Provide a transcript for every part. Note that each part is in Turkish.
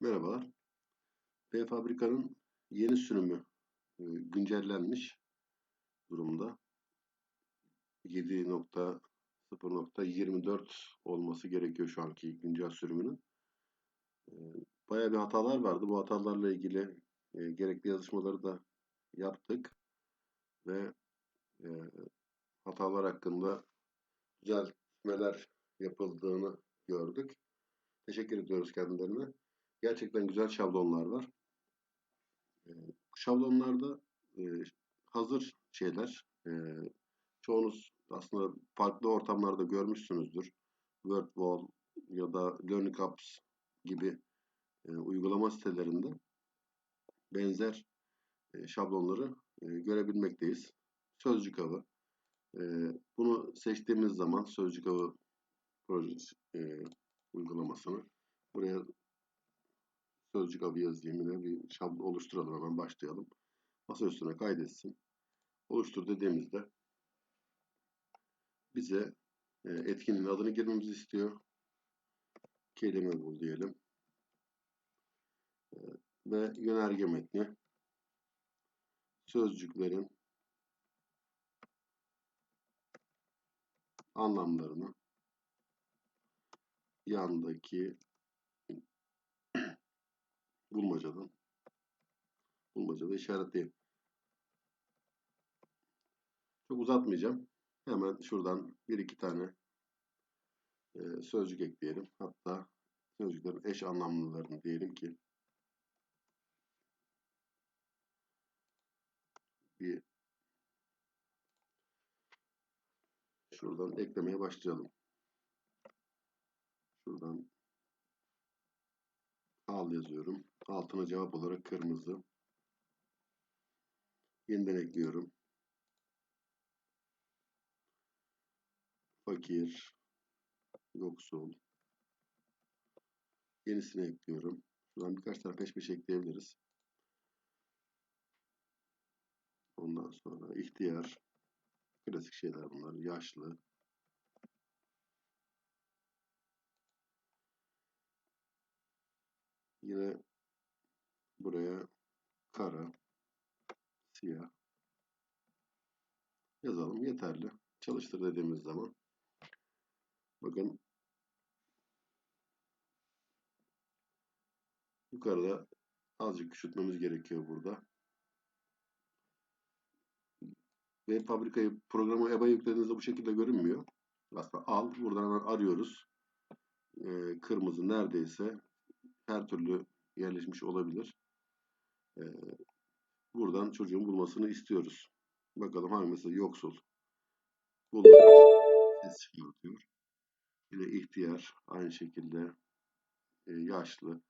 Merhabalar. P-Fabrika'nın yeni sürümü e, güncellenmiş durumda. 7.0.24 olması gerekiyor şu anki güncel sürümünün. E, Bayağı bir hatalar vardı. Bu hatalarla ilgili e, gerekli yazışmaları da yaptık ve hatalar hakkında düzeltmeler yapıldığını gördük. Teşekkür ediyoruz kendilerine. Gerçekten güzel şablonlar var. E, şablonlarda hazır şeyler. Çoğunuz aslında farklı ortamlarda görmüşsünüzdür. WordWall ya da Learning Apps gibi uygulama sitelerinde benzer şablonları görebilmekteyiz. Sözcük avı. Bunu seçtiğimiz zaman sözcük avı projesi uygulamasını buraya sözcük avı yazayım yine bir şablon oluşturalım hemen başlayalım. Masa üstüne kaydetsin. Oluştur dediğimizde bize e, etkinin adını girmemizi istiyor. Kelime bul diyelim. E, ve yönerge metni sözcüklerin anlamlarını yandaki bulmacadan bulmacada işaretleyeyim. Çok uzatmayacağım. Hemen şuradan bir iki tane e, sözcük ekleyelim. Hatta sözcüklerin eş anlamlılarını diyelim ki bir şuradan eklemeye başlayalım. Şuradan al yazıyorum. Altına cevap olarak kırmızı. Yeniden ekliyorum. Fakir, yoksul. Yenisini ekliyorum. Şuradan birkaç tane peş peşe ekleyebiliriz. Ondan sonra ihtiyar. Klasik şeyler bunlar. Yaşlı. Yine buraya kara, siyah yazalım. Yeterli. Çalıştır dediğimiz zaman bakın yukarıda azıcık küçültmemiz gerekiyor burada. Ve fabrikayı programı EBA yüklediğinizde bu şekilde görünmüyor. Aslında al. Buradan arıyoruz. Ee, kırmızı neredeyse her türlü yerleşmiş olabilir. Ee, buradan çocuğun bulmasını istiyoruz. Bakalım hangisi yoksul. Bulmak ses çıkartıyor. Yine ihtiyar aynı şekilde e, yaşlı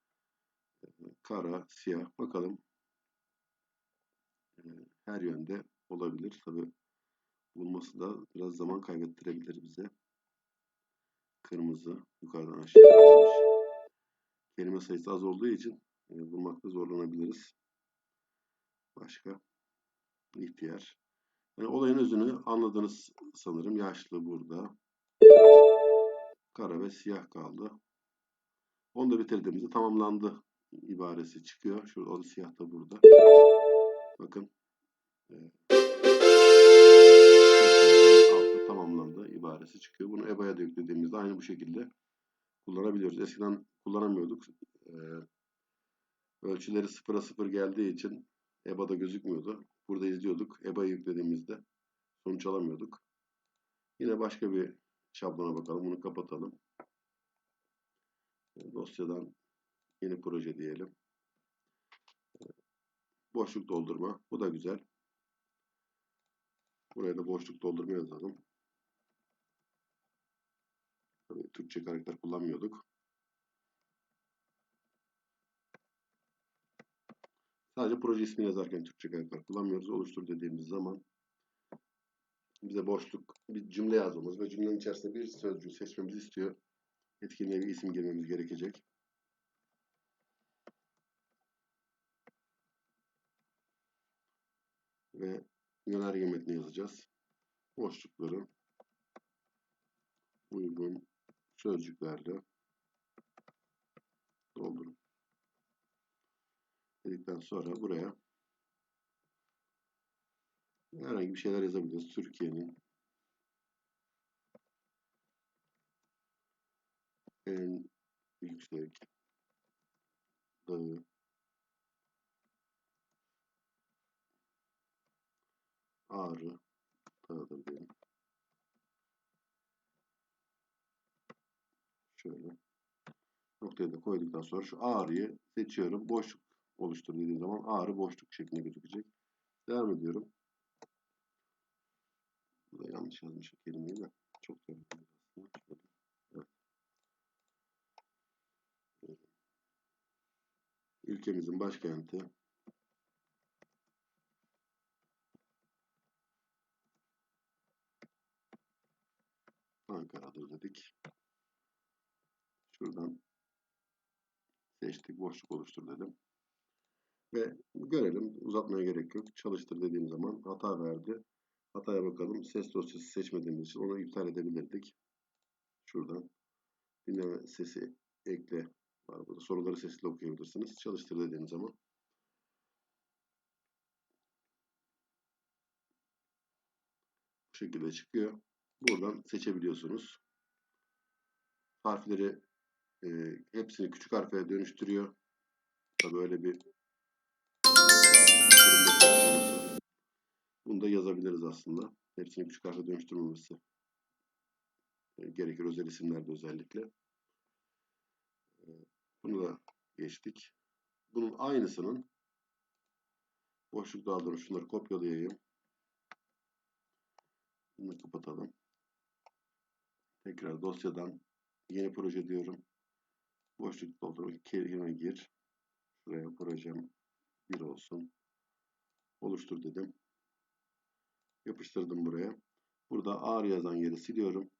e, kara, siyah. Bakalım e, her yönde olabilir. Tabi bulması da biraz zaman kaybettirebilir bize. Kırmızı yukarıdan aşağı gelmiş. Kelime sayısı az olduğu için e, bulmakta zorlanabiliriz. Başka ihtiyar. Yani olayın özünü anladınız sanırım. Yaşlı burada. Kara ve siyah kaldı. Onu da bitirdiğimizde tamamlandı ibaresi çıkıyor. Şurada o siyah da burada. Bakın. E, altı tamamlandı ibaresi çıkıyor. Bunu EBA'ya da yüklediğimizde aynı bu şekilde kullanabiliyoruz. Eskiden kullanamıyorduk. E, ölçüleri sıfıra sıfır geldiği için EBA'da gözükmüyordu. Burada izliyorduk. EBA'yı yüklediğimizde sonuç alamıyorduk. Yine başka bir şablona bakalım. Bunu kapatalım. E, dosyadan yeni proje diyelim. E, boşluk doldurma. Bu da güzel. Buraya da boşluk doldurma yazalım. Tabii Türkçe karakter kullanmıyorduk. Sadece proje ismini yazarken Türkçe karakter kullanmıyoruz. Oluştur dediğimiz zaman bize boşluk bir cümle yazmamız ve cümlenin içerisinde bir sözcüğü seçmemizi istiyor. Etkinliğe bir isim girmemiz gerekecek. Ve yönerge metni yazacağız. Boşlukları uygun sözcüklerle doldurun. Dedikten sonra buraya herhangi bir şeyler yazabiliriz. Türkiye'nin en yüksek dağı Ağrı Dağı'dır diyelim. Şöyle. Noktayı da koyduktan sonra şu ağrıyı seçiyorum. Boşluk oluştur dediğim zaman ağrı boşluk şeklinde gözükecek. Devam ediyorum. Burada yanlış yazmışım kelimeyi de. Çok da. Ülkemizin başkenti Ankara'dır dedik. Şuradan seçtik. Boşluk oluştur dedim. Ve görelim. Uzatmaya gerek yok. Çalıştır dediğim zaman hata verdi. Hataya bakalım. Ses dosyası seçmediğimiz için onu iptal edebilirdik. Şuradan dinleme sesi ekle var burada. Soruları sesli okuyabilirsiniz. Çalıştır dediğim zaman bu şekilde çıkıyor. Buradan seçebiliyorsunuz. Harfleri e, hepsini küçük harfe dönüştürüyor. Tabii öyle bir bunu da yazabiliriz aslında. Hepsini küçük harfe dönüştürmemesi e, gerekir özel isimlerde özellikle. E, bunu da geçtik. Bunun aynısının boşluk daha doğrusu şunları kopyalayayım. Bunu kapatalım. Tekrar dosyadan yeni proje diyorum. Boşluk doldur. Kelime gir. Şuraya projem 1 olsun. Oluştur dedim. Yapıştırdım buraya. Burada ağır yazan yeri siliyorum.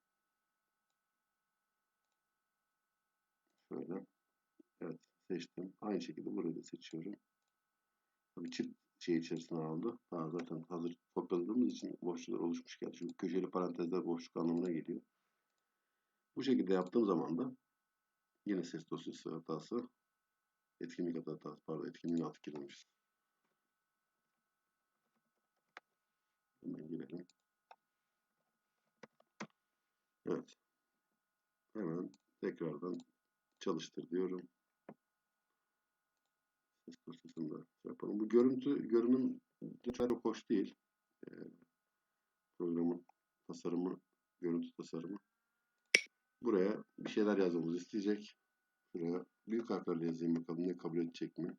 Şöyle. Evet seçtim. Aynı şekilde burayı da seçiyorum. Tabii çift şey içerisine aldı. Daha zaten hazır kopyaladığımız için boşluklar oluşmuş geldi. Çünkü köşeli parantezler boşluk anlamına geliyor. Bu şekilde yaptığım zaman da yine ses dosyası hatası etkinlik hatası pardon etkinliğin altı girmiş. Hemen girelim. Evet. Hemen tekrardan çalıştır diyorum. Ses dosyasını da yapalım. Bu görüntü, görünüm çok hoş değil. Ee, programın tasarımı, görüntü tasarımı. Buraya bir şeyler yazmamızı isteyecek. Buraya büyük harflerle yazayım bakalım ne kabul edecek mi?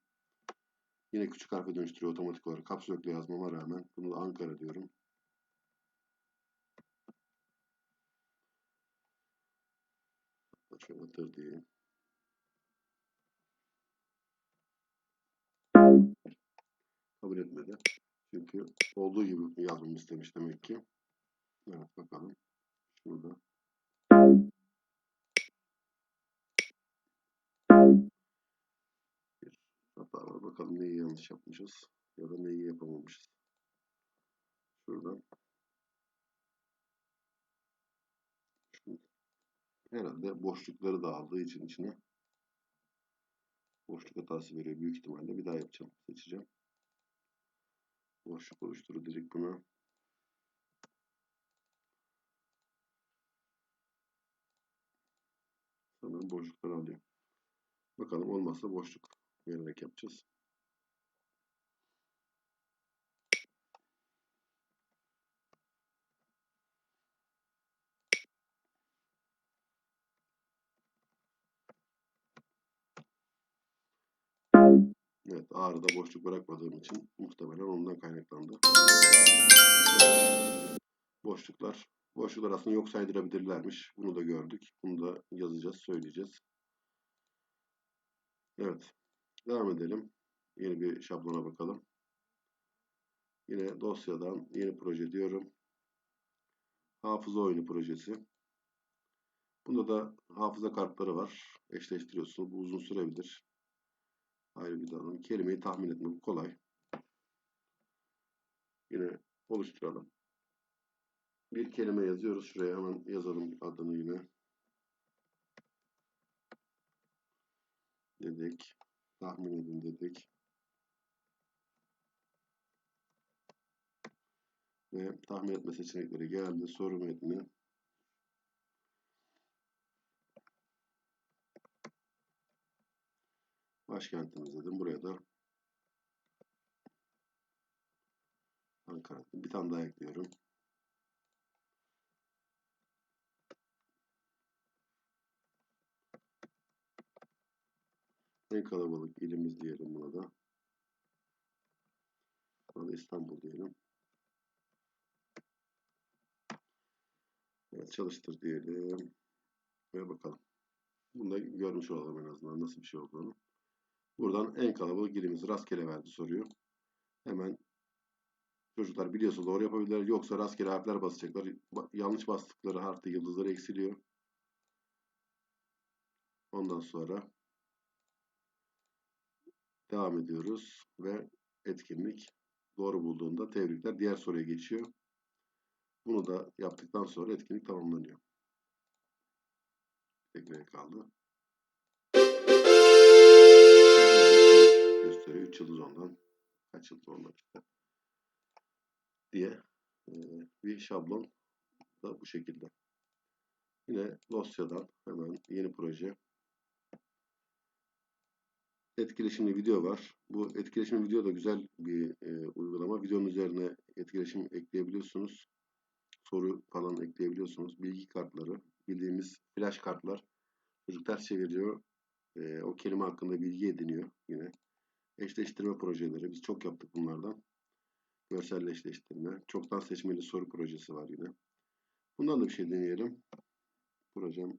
Yine küçük harfe dönüştürüyor otomatik olarak. Kapsülokla yazmama rağmen. Bunu da Ankara diyorum. Şöyle tır diyeyim. Kabul etmedi. Çünkü olduğu gibi yazmamı istemiş demek ki. Evet bakalım. Şurada. Bakalım neyi yanlış yapmışız. Ya da neyi yapamamışız. Şuradan. Herhalde boşlukları da aldığı için içine boşluk hatası veriyor büyük ihtimalle. Bir daha yapacağım. Seçeceğim. Boşluk oluşturu dedik buna. Sanırım boşlukları alıyor. Bakalım olmazsa boşluk vererek yapacağız. Evet ağrıda boşluk bırakmadığım için muhtemelen ondan kaynaklandı. Boşluklar. Boşluklar aslında yok saydırabilirlermiş. Bunu da gördük. Bunu da yazacağız, söyleyeceğiz. Evet. Devam edelim. Yeni bir şablona bakalım. Yine dosyadan yeni proje diyorum. Hafıza oyunu projesi. Bunda da hafıza kartları var. Eşleştiriyorsunuz. Bu uzun sürebilir ayrı bir davranım. Kelimeyi tahmin etmek kolay. Yine oluşturalım. Bir kelime yazıyoruz. Şuraya hemen yazalım adını yine. Dedik. Tahmin edin dedik. Ve tahmin etme seçenekleri geldi. Soru metni. Başkentimiz dedim. Buraya da Ankara. Bir tane daha ekliyorum. En kalabalık ilimiz diyelim buna da. Buna da İstanbul diyelim. Evet çalıştır diyelim. Ve bakalım. Bunu da görmüş olalım en azından nasıl bir şey olduğunu. Buradan en kalabalık ilimiz rastgele verdi soruyu. Hemen çocuklar biliyorsa doğru yapabilirler. Yoksa rastgele harfler basacaklar. Ba- Yanlış bastıkları harfte yıldızları eksiliyor. Ondan sonra devam ediyoruz ve etkinlik doğru bulduğunda tebrikler. Diğer soruya geçiyor. Bunu da yaptıktan sonra etkinlik tamamlanıyor. Tekrar kaldı. Gösteriyor 3 yıldız ondan. Kaç yıldız ondan işte. Diye e, bir şablon da bu şekilde. Yine dosyadan hemen yeni proje. Etkileşimli video var. Bu etkileşimli video da güzel bir e, uygulama. Videonun üzerine etkileşim ekleyebiliyorsunuz. Soru falan ekleyebiliyorsunuz. Bilgi kartları, bildiğimiz flash kartlar. Çocuk ters çeviriyor. E, o kelime hakkında bilgi ediniyor yine. Eşleştirme projeleri. Biz çok yaptık bunlardan. Görsel eşleştirme. Çoktan seçmeli soru projesi var yine. Bundan da bir şey deneyelim. Projem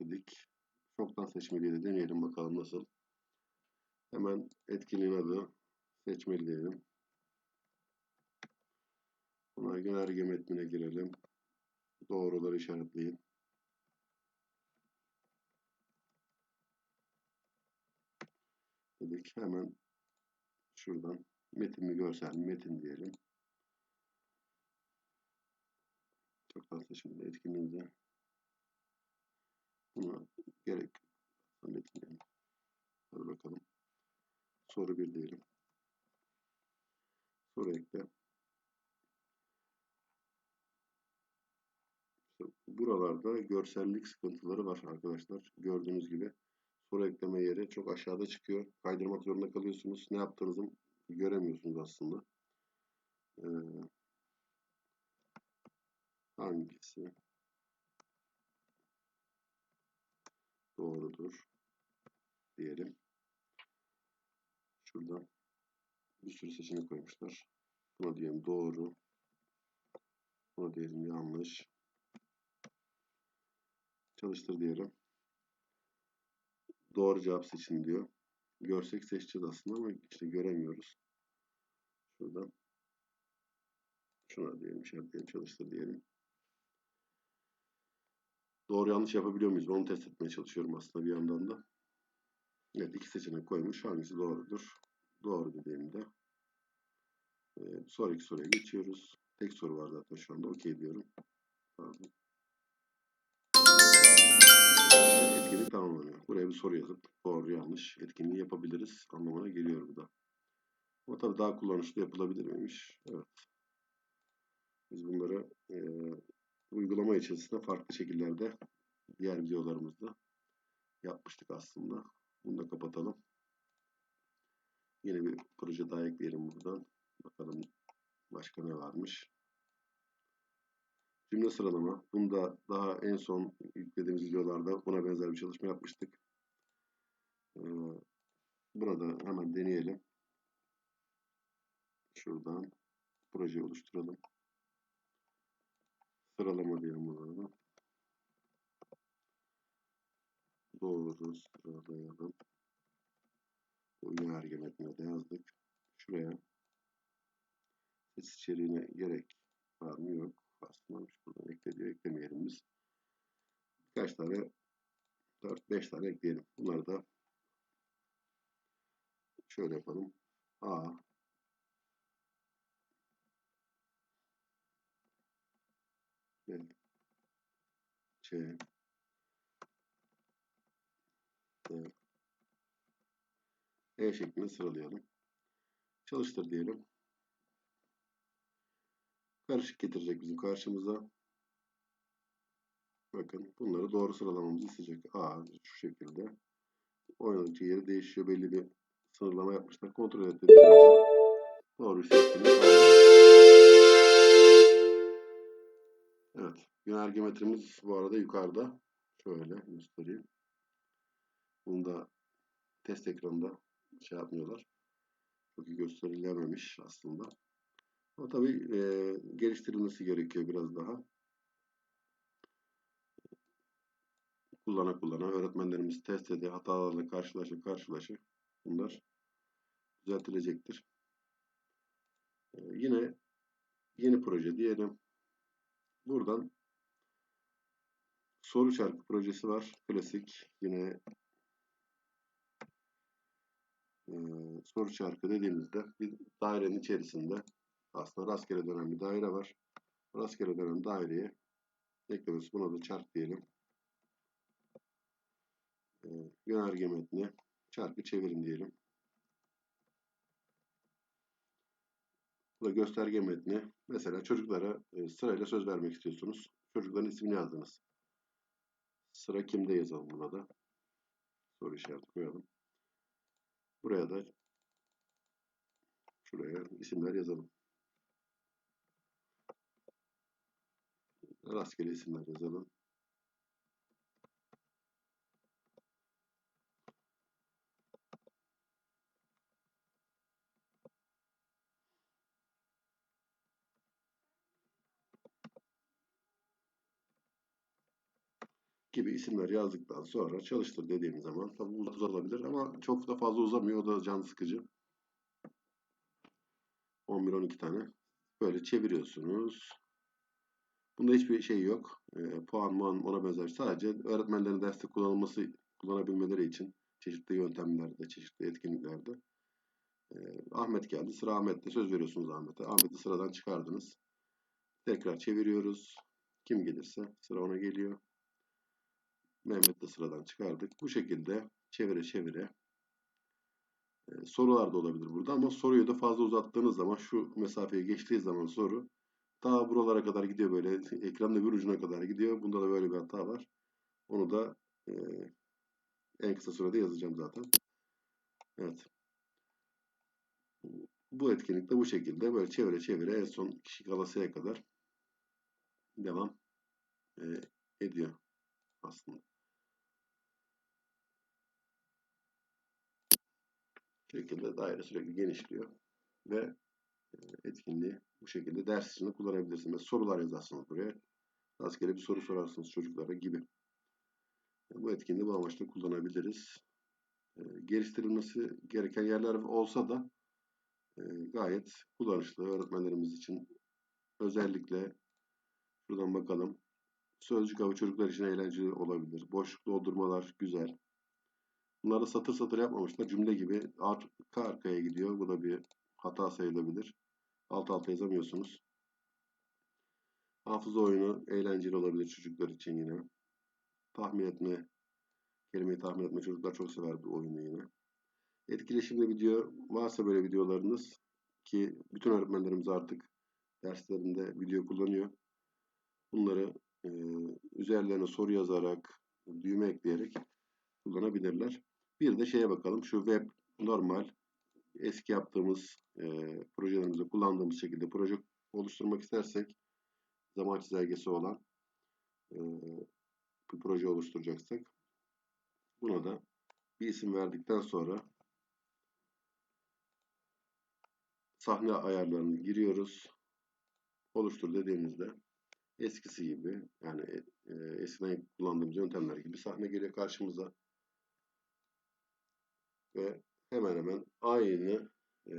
dedik. Çoktan seçmeliyi de deneyelim bakalım nasıl. Hemen etkinliğin adı seçmeli diyelim. Buna genelge metnine girelim. Doğruları işaretleyin. Dedik hemen şuradan metin mi görsel mi metin diyelim. Çoktan seçmeli etkinliğinde buna gerek metin diyelim. Hadi bakalım. Soru 1 diyelim. Soru ekle. İşte buralarda görsellik sıkıntıları var arkadaşlar. Gördüğünüz gibi soru ekleme yeri çok aşağıda çıkıyor. Kaydırmak zorunda kalıyorsunuz. Ne yaptığınızı göremiyorsunuz aslında. Ee, hangisi doğrudur diyelim. Şuradan bir sürü seçenek koymuşlar. Buna diyelim doğru. Buna diyelim yanlış. Çalıştır diyelim. Doğru cevap seçin diyor. Görsek seçeceğiz aslında ama işte göremiyoruz. Şuradan şuna diyelim, işaretleyelim, çalıştır diyelim. Doğru yanlış yapabiliyor muyuz? Onu test etmeye çalışıyorum aslında bir yandan da. Evet iki seçenek koymuş. Hangisi doğrudur? Doğru dediğimde e, sonraki soruya geçiyoruz. Tek soru var zaten şu anda. Okey diyorum. Pardon. Etkinlik tamamlanıyor. Buraya bir soru yazıp doğru yanlış etkinliği yapabiliriz anlamına geliyor bu da. Ama tabii daha kullanışlı yapılabilir miymiş? Evet. Biz bunları e, uygulama içerisinde farklı şekillerde diğer videolarımızda yapmıştık aslında. Bunu da kapatalım. Yeni bir proje daha ekleyelim buradan. Bakalım başka ne varmış. Cümle sıralama. Bunu da daha en son yüklediğimiz videolarda buna benzer bir çalışma yapmıştık. Ee, buna da hemen deneyelim. Şuradan proje oluşturalım. Sıralama diyelim buna. Doğru sıralayalım. Bu yönerge metnine de yazdık. Şuraya ses içeriğine gerek var mı yok. Aslında buradan ekle diyor. Biz. Birkaç tane 4-5 tane ekleyelim. Bunları da şöyle yapalım. A B C D E şeklinde sıralayalım. Çalıştır diyelim. Karışık getirecek bizim karşımıza. Bakın bunları doğru sıralamamızı isteyecek. A şu şekilde. Oynadıkça yeri değişiyor. Belli bir sınırlama yapmışlar. Kontrol et dediğimizde doğru sağlıyor. Evet. Yönergemetrimiz bu arada yukarıda. Şöyle göstereyim. Bunu da test ekranında şey yapmıyorlar. Çok iyi gösterilememiş aslında. Ama tabii e, geliştirilmesi gerekiyor biraz daha. Kullana kullana öğretmenlerimiz test ede hatalarla karşılaşa karşılaşa bunlar düzeltilecektir. E, yine yeni proje diyelim. Buradan soru çarkı projesi var. Klasik yine e, soru çarkı dediğimizde bir dairenin içerisinde aslında rastgele dönen bir daire var. Rastgele dönen daireye eklemesi buna da çark diyelim. E, yönerge metni çarkı çevirin diyelim. Bu da gösterge metni. Mesela çocuklara e, sırayla söz vermek istiyorsunuz. Çocukların ismini yazdınız. Sıra kimde yazalım buna da. Soru işareti koyalım. Buraya da şuraya isimler yazalım. Rastgele isimler yazalım. gibi isimler yazdıktan sonra çalıştır dediğim zaman tabi uzatılabilir ama çok da fazla uzamıyor. O da can sıkıcı. 11-12 tane. Böyle çeviriyorsunuz. Bunda hiçbir şey yok. E, puan, muan ona benzer. Sadece öğretmenlerin derste kullanılması, kullanabilmeleri için çeşitli yöntemlerde, çeşitli etkinliklerde. E, Ahmet geldi. Sıra Ahmet'te. Söz veriyorsunuz Ahmet'e. Ahmet'i sıradan çıkardınız. Tekrar çeviriyoruz. Kim gelirse sıra ona geliyor. Mehmet'le sıradan çıkardık. Bu şekilde çevire çevire e, sorular da olabilir burada ama soruyu da fazla uzattığınız zaman şu mesafeyi geçtiği zaman soru ta buralara kadar gidiyor böyle ekranın bir ucuna kadar gidiyor. Bunda da böyle bir hata var. Onu da e, en kısa sürede yazacağım zaten. Evet. Bu etkinlikte bu şekilde böyle çevire çevire en son kişi kalasıya kadar devam e, ediyor aslında. şekilde daire sürekli genişliyor ve etkinliği bu şekilde ders içinde kullanabilirsiniz. Sorular yazarsınız buraya. Rastgele bir soru sorarsınız çocuklara gibi. Bu etkinliği bu amaçla kullanabiliriz. E, geliştirilmesi gereken yerler olsa da e, gayet kullanışlı öğretmenlerimiz için. Özellikle şuradan bakalım. Sözcük avı çocuklar için eğlenceli olabilir. Boşluk doldurmalar güzel. Bunları satır satır yapmamışlar. Cümle gibi arka arkaya gidiyor. Bu da bir hata sayılabilir. Alt alta yazamıyorsunuz. Hafıza oyunu eğlenceli olabilir çocuklar için yine. Tahmin etme, kelimeyi tahmin etme çocuklar çok sever bu oyunu yine. Etkileşimli video varsa böyle videolarınız ki bütün öğretmenlerimiz artık derslerinde video kullanıyor. Bunları e, üzerlerine soru yazarak, düğme ekleyerek kullanabilirler. Bir de şeye bakalım. Şu web normal eski yaptığımız e, projelerimizde kullandığımız şekilde proje oluşturmak istersek zaman çizelgesi olan e, bir proje oluşturacaksak buna da bir isim verdikten sonra sahne ayarlarını giriyoruz. Oluştur dediğimizde eskisi gibi yani e, eskiden kullandığımız yöntemler gibi sahne geliyor karşımıza ve hemen hemen aynı e,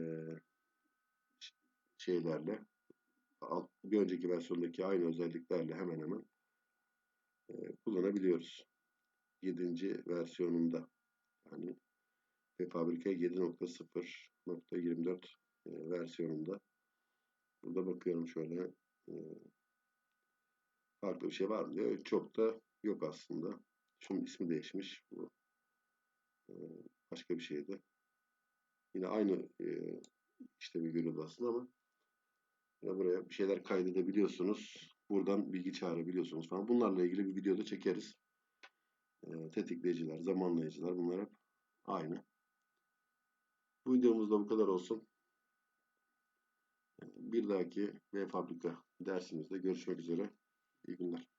şeylerle bir önceki versiyondaki aynı özelliklerle hemen hemen e, kullanabiliyoruz. 7. versiyonunda yani Fabrika 7.0.24 e, versiyonunda burada bakıyorum şöyle e, farklı bir şey var mı diyor. Çok da yok aslında. Şunun ismi değişmiş. Bu e, başka bir şeydi. Yine aynı e, işlemi görüyordu aslında ama e, Ve buraya bir şeyler kaydedebiliyorsunuz. Buradan bilgi çağırabiliyorsunuz falan. Bunlarla ilgili bir video da çekeriz. Ee, tetikleyiciler, zamanlayıcılar bunlar hep aynı. Bu videomuz da bu kadar olsun. Bir dahaki V Fabrika dersimizde görüşmek üzere. İyi günler.